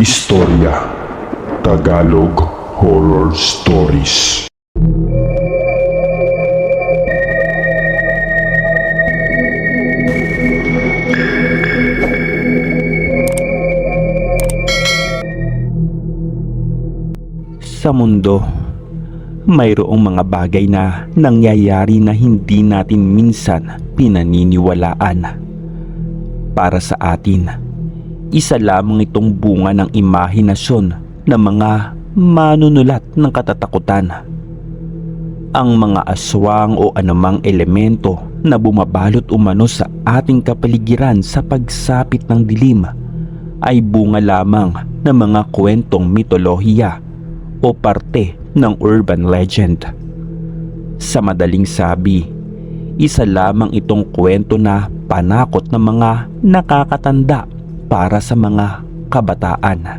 Istorya Tagalog Horror Stories Sa mundo, mayroong mga bagay na nangyayari na hindi natin minsan pinaniniwalaan. Para sa atin, isa lamang itong bunga ng imahinasyon ng mga manunulat ng katatakutan. Ang mga aswang o anumang elemento na bumabalot umano sa ating kapaligiran sa pagsapit ng dilim ay bunga lamang ng mga kwentong mitolohiya o parte ng urban legend. Sa madaling sabi, isa lamang itong kwento na panakot ng mga nakakatanda para sa mga kabataan.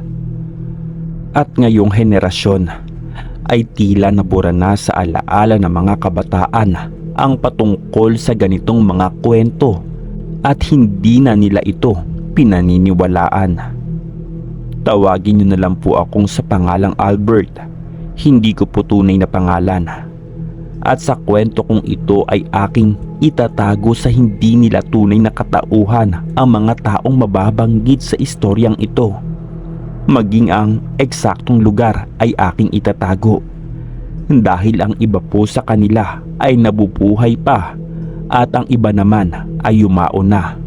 At ngayong henerasyon ay tila nabura na sa alaala ng mga kabataan ang patungkol sa ganitong mga kwento at hindi na nila ito pinaniniwalaan. Tawagin niyo na lang po akong sa pangalang Albert. Hindi ko po tunay na pangalan. At sa kwento kong ito ay aking itatago sa hindi nila tunay na katauhan ang mga taong mababanggit sa istoryang ito. Maging ang eksaktong lugar ay aking itatago. Dahil ang iba po sa kanila ay nabubuhay pa at ang iba naman ay yumao na.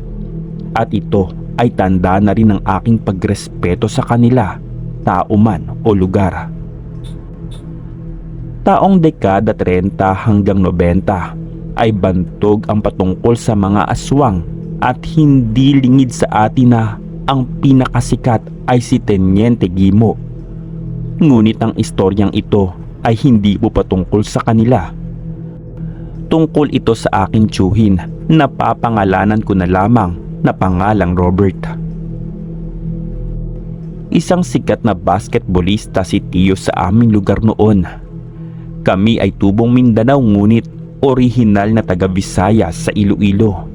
At ito ay tanda na rin ng aking pagrespeto sa kanila, tao man o lugar. Taong dekada 30 hanggang 90 ay bantog ang patungkol sa mga aswang at hindi lingid sa atin na ang pinakasikat ay si Tenyente Gimo. Ngunit ang istoryang ito ay hindi po patungkol sa kanila. Tungkol ito sa aking tsuhin na papangalanan ko na lamang na pangalang Robert. Isang sikat na basketballista si Tio sa aming lugar noon. Kami ay tubong Mindanao ngunit orihinal na taga Visayas sa Iloilo.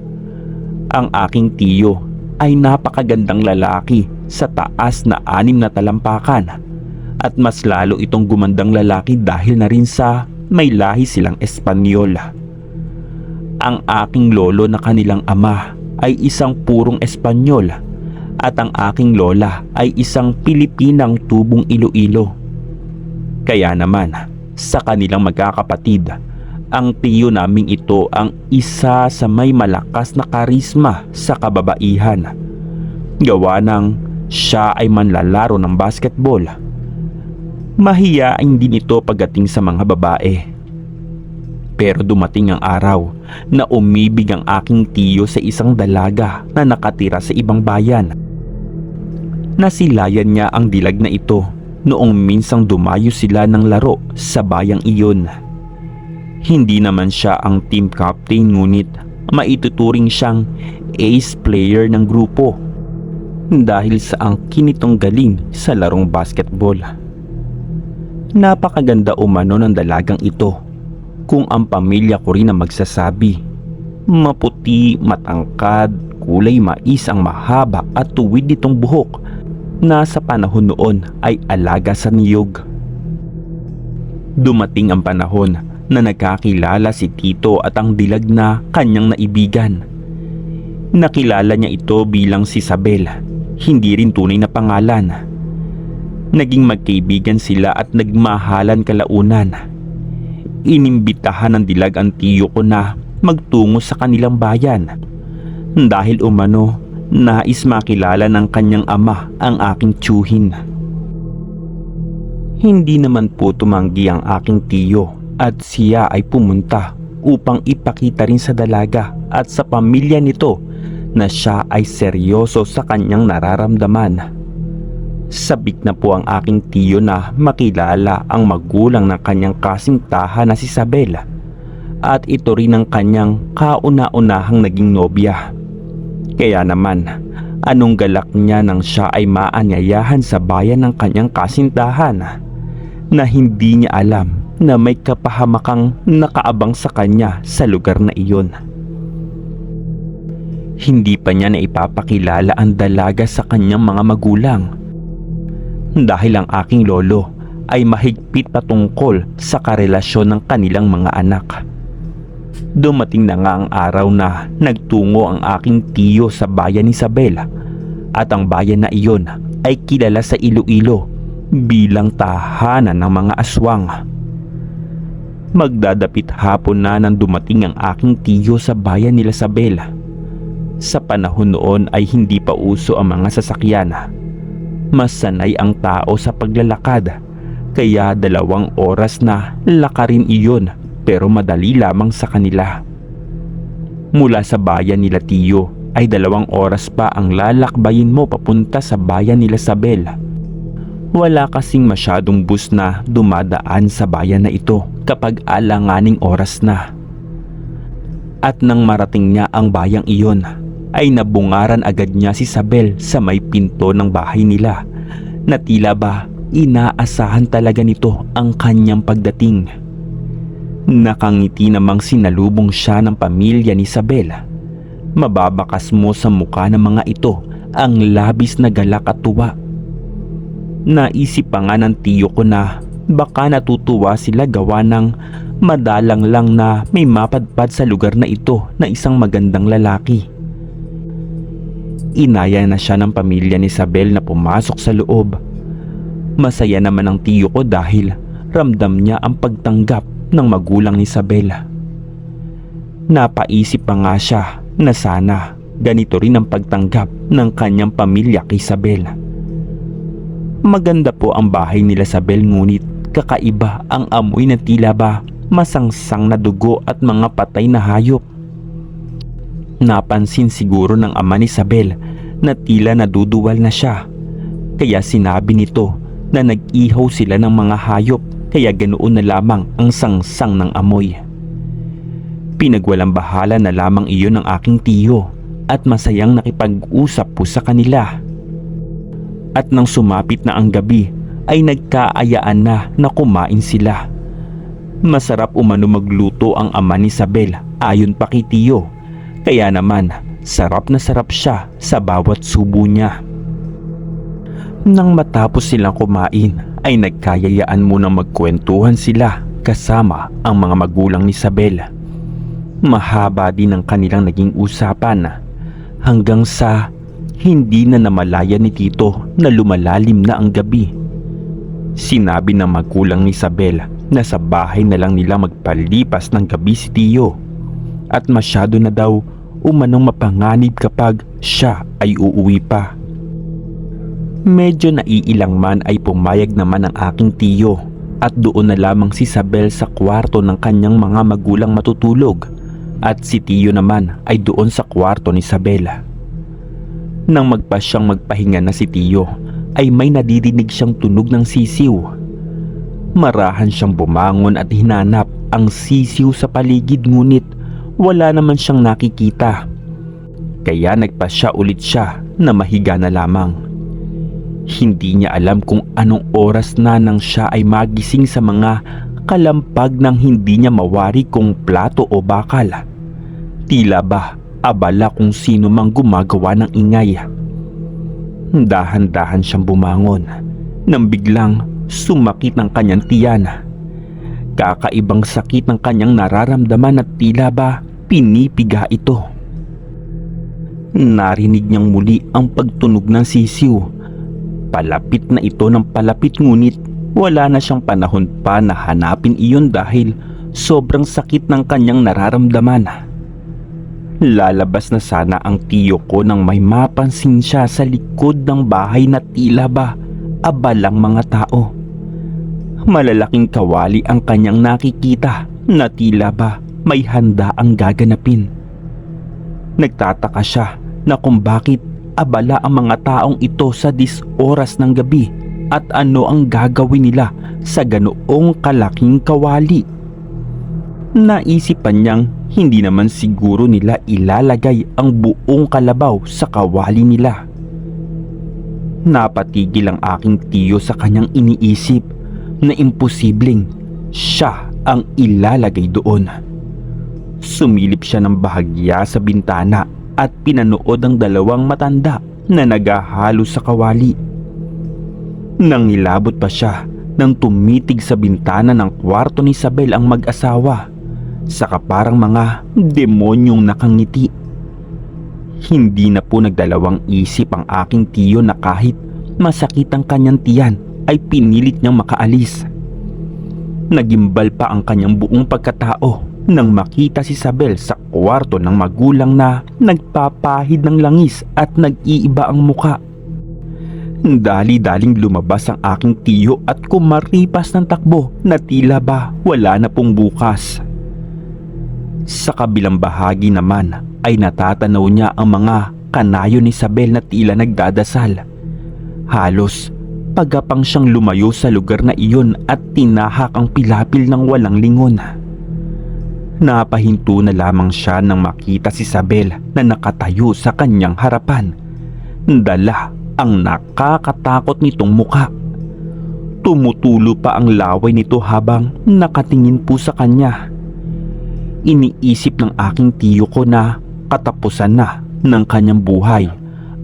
Ang aking tiyo ay napakagandang lalaki sa taas na anim na talampakan at mas lalo itong gumandang lalaki dahil na rin sa may lahi silang Espanyol. Ang aking lolo na kanilang ama ay isang purong Espanyol at ang aking lola ay isang Pilipinang tubong Iloilo. Kaya naman, sa kanilang magkakapatid, ang tiyo naming ito ang isa sa may malakas na karisma sa kababaihan. Gawa ng siya ay manlalaro ng basketball. Mahiyain din ito pagdating sa mga babae. Pero dumating ang araw na umibig ang aking tiyo sa isang dalaga na nakatira sa ibang bayan. Nasilayan niya ang dilag na ito noong minsang dumayo sila ng laro sa bayang iyon. Hindi naman siya ang team captain ngunit maituturing siyang ace player ng grupo dahil sa angkin nitong galing sa larong basketball. Napakaganda umano ng dalagang ito kung ang pamilya ko rin ang magsasabi. Maputi, matangkad, kulay mais ang mahaba at tuwid nitong buhok na sa panahon noon ay alaga sa niyog. Dumating ang panahon na nagkakilala si Tito at ang dilag na kanyang naibigan. Nakilala niya ito bilang si Isabel, hindi rin tunay na pangalan. Naging magkaibigan sila at nagmahalan kalaunan. Inimbitahan ng dilag ang tiyo ko na magtungo sa kanilang bayan. Dahil umano, nais makilala ng kanyang ama ang aking tsuhin. Hindi naman po tumanggi ang aking tiyo at siya ay pumunta upang ipakita rin sa dalaga at sa pamilya nito na siya ay seryoso sa kanyang nararamdaman. Sabik na po ang aking tiyo na makilala ang magulang ng kanyang kasintahan na si Isabel at ito rin ang kanyang kauna-unahang naging nobya. Kaya naman, anong galak niya nang siya ay maanyayahan sa bayan ng kanyang kasintahan na hindi niya alam na may kapahamakang nakaabang sa kanya sa lugar na iyon. Hindi pa niya na ipapakilala ang dalaga sa kanyang mga magulang dahil ang aking lolo ay mahigpit patungkol sa karelasyon ng kanilang mga anak. Dumating na nga ang araw na nagtungo ang aking tiyo sa bayan ni Isabel at ang bayan na iyon ay kilala sa Iloilo bilang tahanan ng mga aswang. Magdadapit hapon na nang dumating ang aking tiyo sa bayan ni Isabel. Sa panahon noon ay hindi pa uso ang mga sasakyan. Mas sanay ang tao sa paglalakad kaya dalawang oras na lakarin iyon pero madali lamang sa kanila. Mula sa bayan nila Tiyo ay dalawang oras pa ang lalakbayin mo papunta sa bayan nila Sabel. Wala kasing masyadong bus na dumadaan sa bayan na ito kapag alanganing oras na. At nang marating niya ang bayang iyon, ay nabungaran agad niya si Sabel sa may pinto ng bahay nila na tila ba inaasahan talaga nito ang kanyang pagdating. Nakangiti namang sinalubong siya ng pamilya ni Isabel. Mababakas mo sa mukha ng mga ito ang labis na galak at tuwa. Naisip pa nga ng tiyo ko na baka natutuwa sila gawa ng madalang lang na may mapadpad sa lugar na ito na isang magandang lalaki. Inaya na siya ng pamilya ni Isabel na pumasok sa loob. Masaya naman ang tiyo ko dahil ramdam niya ang pagtanggap ng magulang ni Isabel. Napaisip pa nga siya na sana ganito rin ang pagtanggap ng kanyang pamilya kay Isabel. Maganda po ang bahay nila Isabel ngunit kakaiba ang amoy na tila ba masangsang na dugo at mga patay na hayop. Napansin siguro ng ama ni Isabel na tila naduduwal na siya. Kaya sinabi nito na nag-ihaw sila ng mga hayop kaya ganoon na lamang ang sangsang ng amoy. Pinagwalang bahala na lamang iyon ng aking tiyo at masayang nakipag-usap po sa kanila. At nang sumapit na ang gabi ay nagkaayaan na na kumain sila. Masarap umano magluto ang ama ni Isabel ayon pa kay tiyo. Kaya naman sarap na sarap siya sa bawat subo niya. Nang matapos silang kumain ay nagkayayaan munang magkwentuhan sila kasama ang mga magulang ni Isabel. Mahaba din ang kanilang naging usapan hanggang sa hindi na namalaya ni Tito na lumalalim na ang gabi. Sinabi ng magulang ni Isabel na sa bahay na lang nila magpalipas ng gabi si Tio at masyado na daw umanong mapanganib kapag siya ay uuwi pa. Medyo naiilang man ay pumayag naman ang aking tiyo at doon na lamang si Isabel sa kwarto ng kanyang mga magulang matutulog at si tiyo naman ay doon sa kwarto ni Isabel. Nang magpa siyang magpahinga na si tiyo ay may nadidinig siyang tunog ng sisiw. Marahan siyang bumangon at hinanap ang sisiw sa paligid ngunit wala naman siyang nakikita. Kaya nagpasya ulit siya na mahiga na lamang. Hindi niya alam kung anong oras na nang siya ay magising sa mga kalampag ng hindi niya mawari kung plato o bakal. Tila ba abala kung sino mang gumagawa ng ingay. Dahan-dahan siyang bumangon nang biglang sumakit ang kanyang tiyan. Kakaibang sakit ng kanyang nararamdaman at tila ba pinipiga ito. Narinig niyang muli ang pagtunog ng sisiw. Palapit na ito ng palapit ngunit wala na siyang panahon pa na hanapin iyon dahil sobrang sakit ng kanyang nararamdaman. Lalabas na sana ang tiyo ko nang may mapansin siya sa likod ng bahay na tila ba abalang mga tao. Malalaking kawali ang kanyang nakikita na tila ba may handa ang gaganapin. Nagtataka siya na kung bakit abala ang mga taong ito sa dis oras ng gabi at ano ang gagawin nila sa ganoong kalaking kawali. Naisipan niyang hindi naman siguro nila ilalagay ang buong kalabaw sa kawali nila. Napatigil ang aking tiyo sa kanyang iniisip na imposibleng siya ang ilalagay doon. Sumilip siya ng bahagya sa bintana at pinanood ang dalawang matanda na naghahalo sa kawali. Nang nilabot pa siya nang tumitig sa bintana ng kwarto ni Isabel ang mag-asawa. Saka parang mga demonyong nakangiti. Hindi na po nagdalawang isip ang aking tiyo na kahit masakit ang kanyang tiyan ay pinilit niyang makaalis. Nagimbal pa ang kanyang buong pagkatao nang makita si Isabel sa kwarto ng magulang na nagpapahid ng langis at nag-iiba ang muka. Dali-daling lumabas ang aking tiyo at kumaripas ng takbo na tila ba wala na pong bukas. Sa kabilang bahagi naman ay natatanaw niya ang mga kanayo ni Isabel na tila nagdadasal. Halos pagapang siyang lumayo sa lugar na iyon at tinahak ang pilapil ng walang lingon. Napahinto na lamang siya nang makita si Isabel na nakatayo sa kanyang harapan. Dala ang nakakatakot nitong muka. Tumutulo pa ang laway nito habang nakatingin po sa kanya. Iniisip ng aking tiyo ko na katapusan na ng kanyang buhay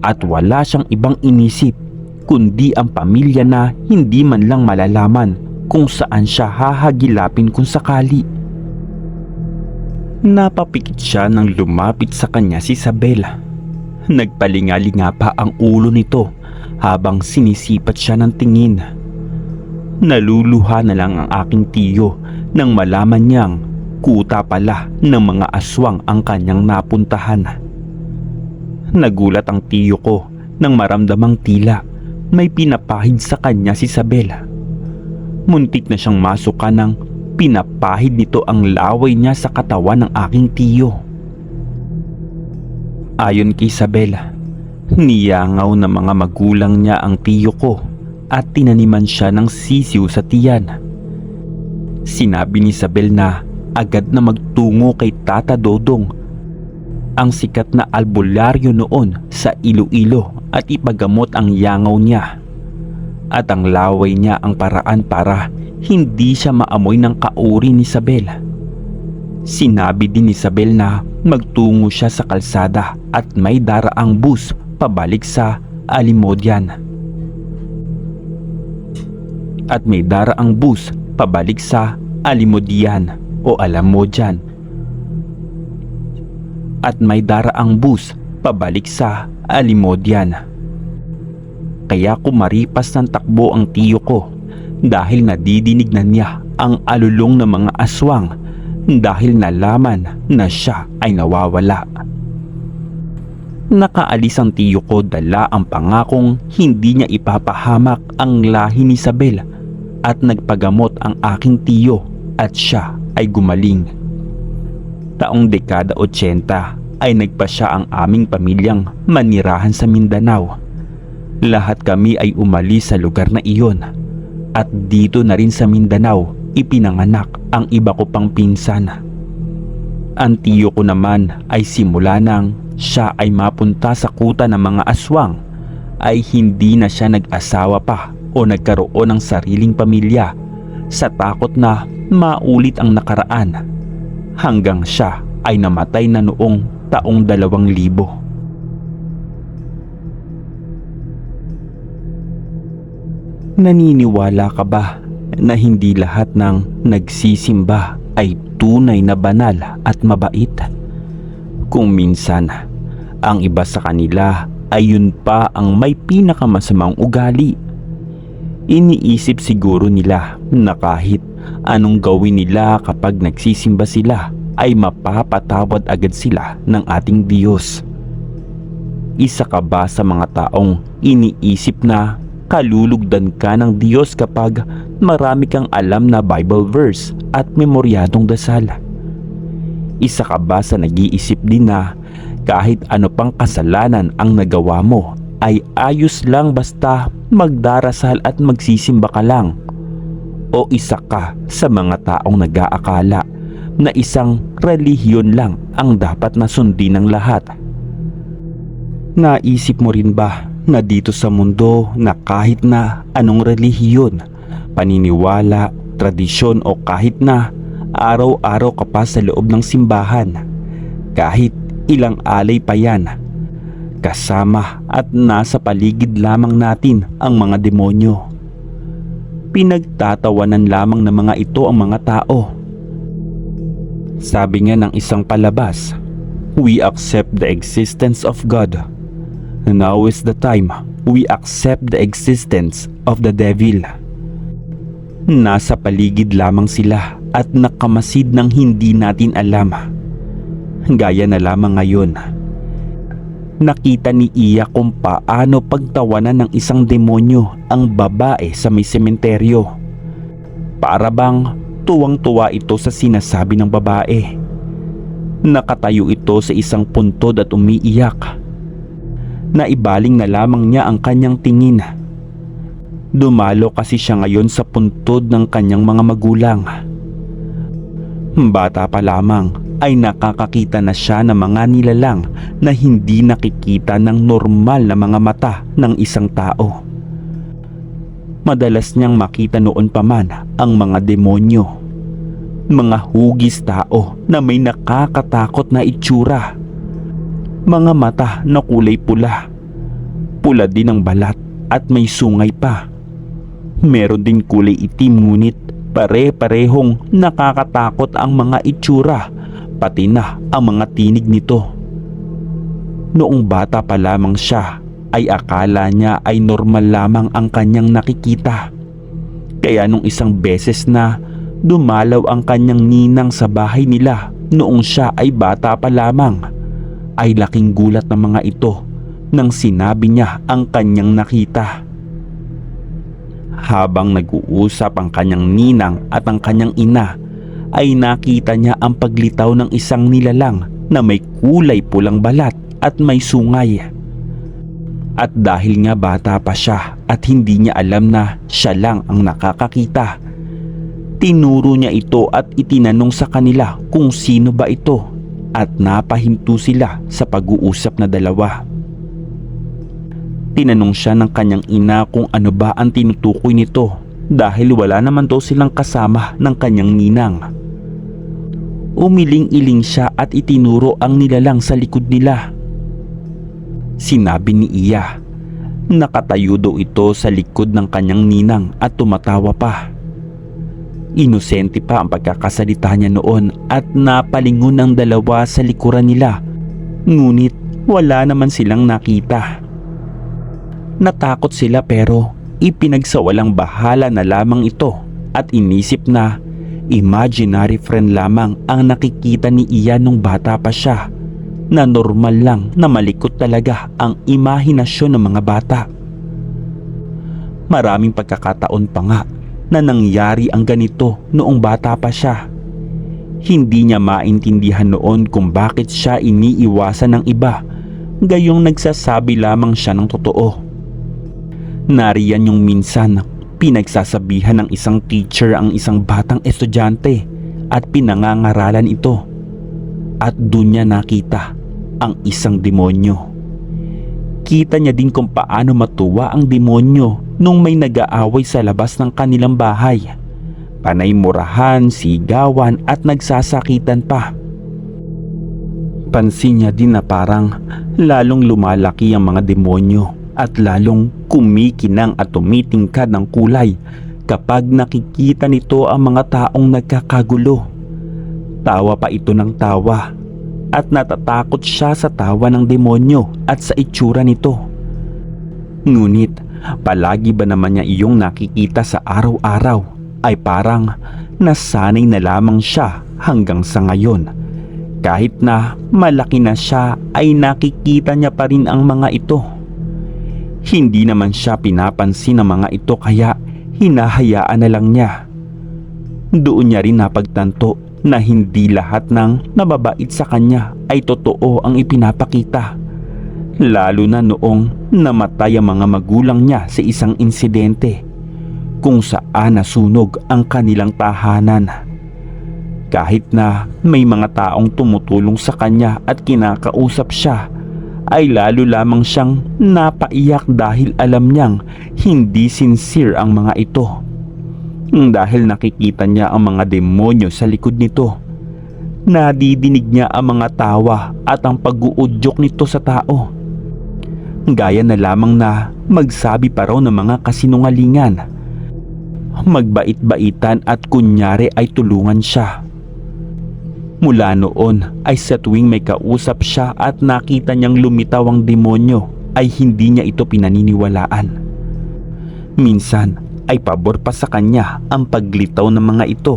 at wala siyang ibang inisip kundi ang pamilya na hindi man lang malalaman kung saan siya hahagilapin kung sakali. Napapikit siya nang lumapit sa kanya si Isabela. Nagpalingalinga pa ang ulo nito habang sinisipat siya ng tingin. Naluluha na lang ang aking tiyo nang malaman niyang kuta pala ng mga aswang ang kanyang napuntahan. Nagulat ang tiyo ko nang maramdamang tila may pinapahid sa kanya si Isabela. Muntik na siyang masuka ng pinapahid nito ang laway niya sa katawan ng aking tiyo. Ayon kay Isabela, niyangaw ng mga magulang niya ang tiyo ko at tinaniman siya ng sisiw sa tiyan. Sinabi ni Isabel na agad na magtungo kay Tata Dodong ang sikat na albularyo noon sa Iloilo at ipagamot ang yangaw niya. At ang laway niya ang paraan para hindi siya maamoy ng kauri ni Isabel. Sinabi din ni Isabel na magtungo siya sa kalsada at may daraang bus pabalik sa Alimodian. At may daraang bus pabalik sa Alimodian o Alamodian. At may daraang bus pabalik sa Alimodian. Kaya kumaripas ng takbo ang tiyo ko dahil nadidinig na niya ang alulong ng mga aswang dahil nalaman na siya ay nawawala. Nakaalis ang tiyo ko dala ang pangakong hindi niya ipapahamak ang lahi ni Isabel at nagpagamot ang aking tiyo at siya ay gumaling. Taong dekada 80 ay nagpasya ang aming pamilyang manirahan sa Mindanao. Lahat kami ay umalis sa lugar na iyon at dito na rin sa Mindanao ipinanganak ang iba ko pang pinsan. Ang tiyo ko naman ay simula nang siya ay mapunta sa kuta ng mga aswang ay hindi na siya nag-asawa pa o nagkaroon ng sariling pamilya sa takot na maulit ang nakaraan hanggang siya ay namatay na noong taong dalawang libo. Naniniwala ka ba na hindi lahat ng nagsisimba ay tunay na banal at mabait? Kung minsan, ang iba sa kanila ay yun pa ang may pinakamasamang ugali. Iniisip siguro nila na kahit anong gawin nila kapag nagsisimba sila ay mapapatawad agad sila ng ating Diyos. Isa ka ba sa mga taong iniisip na kalulugdan ka ng Diyos kapag marami kang alam na Bible verse at memoryadong dasal? Isa ka ba sa nag-iisip din na kahit ano pang kasalanan ang nagawa mo ay ayos lang basta magdarasal at magsisimba ka lang? O isa ka sa mga taong nag-aakala na isang relihiyon lang ang dapat na sundin ng lahat? Naisip mo rin ba na dito sa mundo na kahit na anong relihiyon, paniniwala, tradisyon o kahit na araw-araw ka pa sa loob ng simbahan, kahit ilang alay pa yan, kasama at nasa paligid lamang natin ang mga demonyo. pinagtatawanan lamang ng mga ito ang mga tao. Sabi nga ng isang palabas, We accept the existence of God. Now is the time we accept the existence of the devil. Nasa paligid lamang sila at nakamasid ng hindi natin alam. Gaya na lamang ngayon. Nakita ni Iya kung paano pagtawanan ng isang demonyo ang babae sa may sementeryo. Para bang tuwang-tuwa ito sa sinasabi ng babae. Nakatayo ito sa isang puntod at umiiyak. Naibaling na lamang niya ang kanyang tingin. Dumalo kasi siya ngayon sa puntod ng kanyang mga magulang. Bata pa lamang ay nakakakita na siya ng mga nilalang na hindi nakikita ng normal na mga mata ng isang tao. Madalas niyang makita noon pa man ang mga demonyo. Mga hugis tao na may nakakatakot na itsura. Mga mata na kulay pula. Pula din ang balat at may sungay pa. Meron din kulay itim ngunit pare-parehong nakakatakot ang mga itsura pati na ang mga tinig nito. Noong bata pa lamang siya ay akala niya ay normal lamang ang kanyang nakikita. Kaya nung isang beses na dumalaw ang kanyang ninang sa bahay nila noong siya ay bata pa lamang, ay laking gulat ng mga ito nang sinabi niya ang kanyang nakita. Habang nag-uusap ang kanyang ninang at ang kanyang ina, ay nakita niya ang paglitaw ng isang nilalang na may kulay pulang balat at may sungay. At dahil nga bata pa siya at hindi niya alam na siya lang ang nakakakita, tinuro niya ito at itinanong sa kanila kung sino ba ito at napahinto sila sa pag-uusap na dalawa. Tinanong siya ng kanyang ina kung ano ba ang tinutukoy nito dahil wala naman daw silang kasama ng kanyang ninang. Umiling-iling siya at itinuro ang nilalang sa likod nila. Sinabi ni Iya, nakatayo daw ito sa likod ng kanyang ninang at tumatawa pa. Inosente pa ang pagkakasalita niya noon at napalingon ang dalawa sa likuran nila. Ngunit wala naman silang nakita. Natakot sila pero ipinagsawalang bahala na lamang ito at inisip na imaginary friend lamang ang nakikita ni Ian nung bata pa siya na normal lang na malikot talaga ang imahinasyon ng mga bata. Maraming pagkakataon pa nga na nangyari ang ganito noong bata pa siya. Hindi niya maintindihan noon kung bakit siya iniiwasan ng iba, gayong nagsasabi lamang siya ng totoo. Nariyan yung minsan pinagsasabihan ng isang teacher ang isang batang estudyante at pinangangaralan ito. At doon niya nakita ang isang demonyo. Kita niya din kung paano matuwa ang demonyo nung may nag-aaway sa labas ng kanilang bahay. Panay murahan, sigawan at nagsasakitan pa. Pansin niya din na parang lalong lumalaki ang mga demonyo at lalong kumikinang at tumitingkad ng kulay kapag nakikita nito ang mga taong nagkakagulo. Tawa pa ito ng tawa at natatakot siya sa tawa ng demonyo at sa itsura nito. Ngunit palagi ba naman niya iyong nakikita sa araw-araw ay parang nasanay na lamang siya hanggang sa ngayon. Kahit na malaki na siya ay nakikita niya pa rin ang mga ito. Hindi naman siya pinapansin ng mga ito kaya hinahayaan na lang niya. Doon niya rin napagtanto na hindi lahat ng nababait sa kanya ay totoo ang ipinapakita. Lalo na noong namatay ang mga magulang niya sa isang insidente kung saan nasunog ang kanilang tahanan. Kahit na may mga taong tumutulong sa kanya at kinakausap siya, ay lalo lamang siyang napaiyak dahil alam niyang hindi sincere ang mga ito. Dahil nakikita niya ang mga demonyo sa likod nito. Nadidinig niya ang mga tawa at ang pag-uudyok nito sa tao. Gaya na lamang na magsabi pa raw ng mga kasinungalingan. magbait-baitan at kunyari ay tulungan siya. Mula noon ay sa tuwing may kausap siya at nakita niyang lumitaw ang demonyo ay hindi niya ito pinaniniwalaan. Minsan ay pabor pa sa kanya ang paglitaw ng mga ito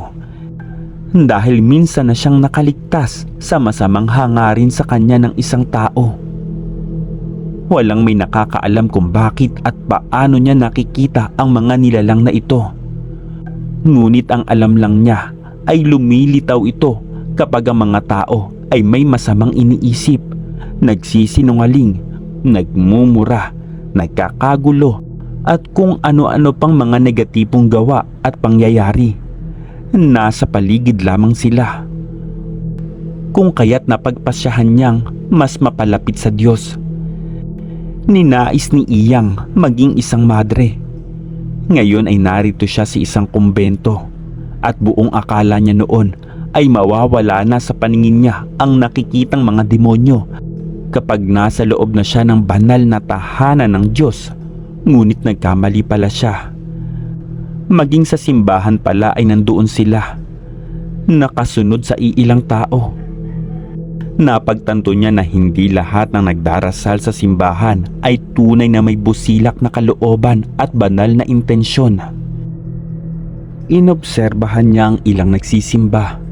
dahil minsan na siyang nakaligtas sa masamang hangarin sa kanya ng isang tao. Walang may nakakaalam kung bakit at paano niya nakikita ang mga nilalang na ito. Ngunit ang alam lang niya ay lumilitaw ito kapag ang mga tao ay may masamang iniisip, nagsisinungaling, nagmumura, nagkakagulo at kung ano-ano pang mga negatipong gawa at pangyayari. Nasa paligid lamang sila. Kung kaya't napagpasyahan niyang mas mapalapit sa Diyos. Ninais ni Iyang maging isang madre. Ngayon ay narito siya sa isang kumbento at buong akala niya noon ay mawawala na sa paningin niya ang nakikitang mga demonyo kapag nasa loob na siya ng banal na tahanan ng Diyos. Ngunit nagkamali pala siya. Maging sa simbahan pala ay nandoon sila. Nakasunod sa iilang tao. Napagtanto niya na hindi lahat ng nagdarasal sa simbahan ay tunay na may busilak na kalooban at banal na intensyon. Inobserbahan niya ang ilang nagsisimba.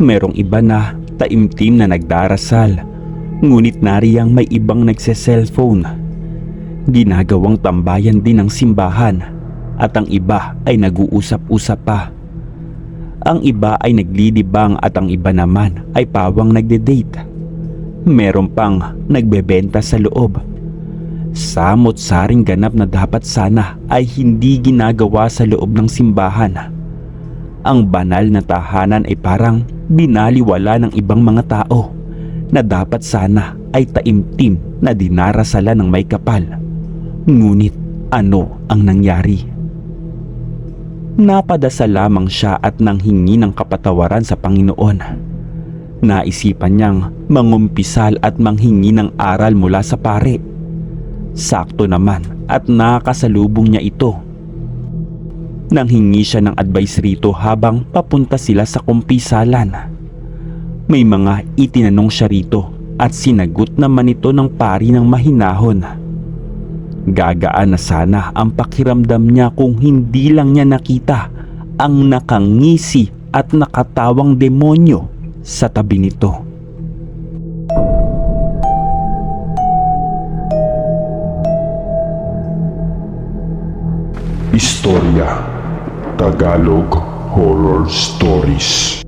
Merong iba na taimtim na nagdarasal, ngunit nariyang may ibang nagse-cellphone. Ginagawang tambayan din ng simbahan at ang iba ay nag-uusap-usap pa. Ang iba ay naglilibang at ang iba naman ay pawang nagde-date. Meron pang nagbebenta sa loob. Samot-saring ganap na dapat sana ay hindi ginagawa sa loob ng simbahan. Ang banal na tahanan ay parang binaliwala ng ibang mga tao na dapat sana ay taimtim na dinarasalan ng may kapal. Ngunit ano ang nangyari? Napadasal lamang siya at nanghingi ng kapatawaran sa Panginoon. Naisipan niyang mangumpisal at manghingi ng aral mula sa pare. Sakto naman at nakasalubong niya ito. Nanghingi siya ng advice rito habang papunta sila sa kumpisalan. May mga itinanong siya rito at sinagot naman ito ng pari ng mahinahon. Gagaan na sana ang pakiramdam niya kung hindi lang niya nakita ang nakangisi at nakatawang demonyo sa tabi nito. Istorya Tagalog Horror Stories